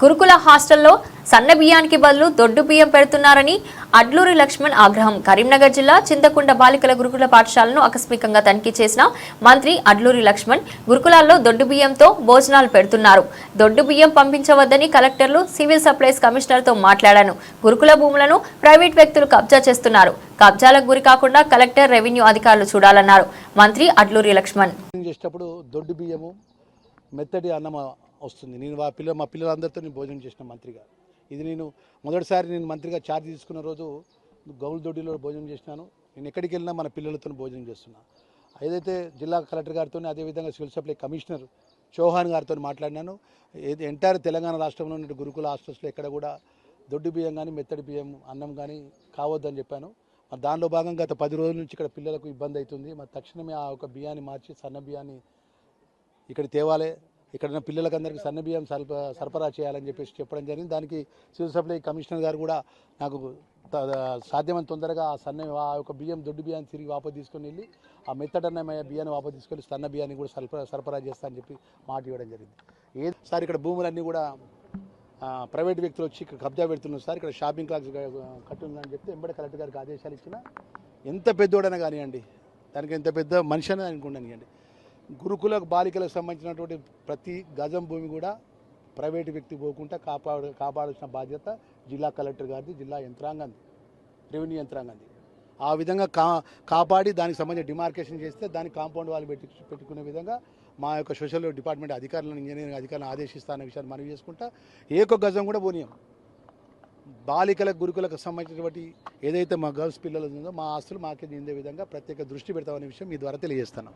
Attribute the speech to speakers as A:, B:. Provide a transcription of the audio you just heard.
A: గురుకుల హాస్టల్లో సన్న బియ్యానికి బదులు దొడ్డు బియ్యం పెడుతున్నారని అడ్లూరి లక్ష్మణ్ ఆగ్రహం. కరీంనగర్ జిల్లా చింతకుంట బాలికల గురుకుల పాఠశాలను ఆకస్మికంగా తనిఖీ చేసిన మంత్రి అడ్లూరి లక్ష్మణ్ గురుకులాల్లో దొడ్డు బియ్యంతో భోజనాలు పెడుతున్నారు. దొడ్డు బియ్యం పంపించవద్దని కలెక్టర్లు సివిల్ సప్లైస్ కమిషనర్తో మాట్లాడాను. గురుకుల భూములను ప్రైవేట్ వ్యక్తులు కబ్జా చేస్తున్నారు. కబ్జాలకు గురి కాకుండా కలెక్టర్ రెవెన్యూ అధికారులు చూడాలన్నారు. మంత్రి అడ్లూరి లక్ష్మణ్.
B: దొడ్డు బియ్యము మెత్తటి వస్తుంది. నేను మా పిల్ల మా పిల్లలందరితో నేను భోజనం చేసిన మంత్రిగా. ఇది నేను మొదటిసారి నేను మంత్రిగా ఛార్జ్ తీసుకున్న రోజు గౌల్దొడ్డిలో భోజనం చేసినాను. నేను ఎక్కడికి వెళ్ళినా మన పిల్లలతో భోజనం చేస్తున్నా. ఏదైతే జిల్లా కలెక్టర్ గారితో అదేవిధంగా సివిల్ సప్లై కమిషనర్ చౌహాన్ గారితో మాట్లాడినాను. ఏది ఎంటైర్ తెలంగాణ రాష్ట్రంలో ఉన్న గురుకుల హాస్టల్స్లో ఎక్కడ కూడా దొడ్డు బియ్యం కానీ మెత్తడి బియ్యం అన్నం కానీ కావద్దని చెప్పాను. మరి దానిలో భాగంగా గత పది రోజుల నుంచి ఇక్కడ పిల్లలకు ఇబ్బంది అవుతుంది. మరి తక్షణమే ఆ ఒక బియ్యాన్ని మార్చి సన్న బియ్యాన్ని ఇక్కడ తేవాలి. ఇక్కడ ఉన్న పిల్లలకు అందరికీ సన్న బియ్యం సరఫరా చేయాలని చెప్పేసి చెప్పడం జరిగింది. దానికి సివిల్ సప్లై కమిషనర్ గారు కూడా నాకు సాధ్యమైన తొందరగా ఆ సన్న ఆ యొక్క బియ్యం దొడ్డు బియ్యాన్ని తిరిగి వాపసు తీసుకొని వెళ్ళి ఆ మెత్తడన్నమయ్య బియ్యాన్ని వాపసు తీసుకొని సన్న బియ్యాన్ని కూడా సరఫరా సరఫరా చేస్తా అని చెప్పి మాట ఇవ్వడం జరిగింది. ఏ సార్ ఇక్కడ భూములన్నీ కూడా ప్రైవేట్ వ్యక్తులు వచ్చి ఇక్కడ కబ్జా పెడుతున్నారు సార్. ఇక్కడ షాపింగ్ క్లాక్స్ కట్టుందని చెప్తే ఎంబడి కలెక్టర్ గారికి ఆదేశాలు ఇచ్చిన. ఎంత పెద్దోడైనా కానివ్వండి దానికి ఎంత పెద్ద మనిషి అని అనుకుంటానివ్వండి గురుకుల బాలికలకు సంబంధించినటువంటి ప్రతి గజం భూమి కూడా ప్రైవేటు వ్యక్తి పోకుండా కాపాడు కాపాడాల్సిన బాధ్యత జిల్లా కలెక్టర్ గారిది జిల్లా యంత్రాంగంది రెవెన్యూ యంత్రాంగంది ఆ విధంగా కా కాపాడి దానికి సంబంధించిన డిమార్కేషన్ చేస్తే దానికి కాంపౌండ్ వాళ్ళు పెట్టి పెట్టుకునే విధంగా మా యొక్క సోషల్ డిపార్ట్మెంట్ అధికారులను ఇంజనీరింగ్ అధికారులను ఆదేశిస్తాన విషయాన్ని మనం చేసుకుంటా ఏకో గజం కూడా పోనీయం. బాలికలకు గురుకులకు సంబంధించినటువంటి ఏదైతే మా గర్ల్స్ పిల్లలు ఉందో మా ఆస్తులు మాకే నిందే విధంగా ప్రత్యేక దృష్టి పెడతామనే విషయం మీ ద్వారా తెలియజేస్తున్నాం.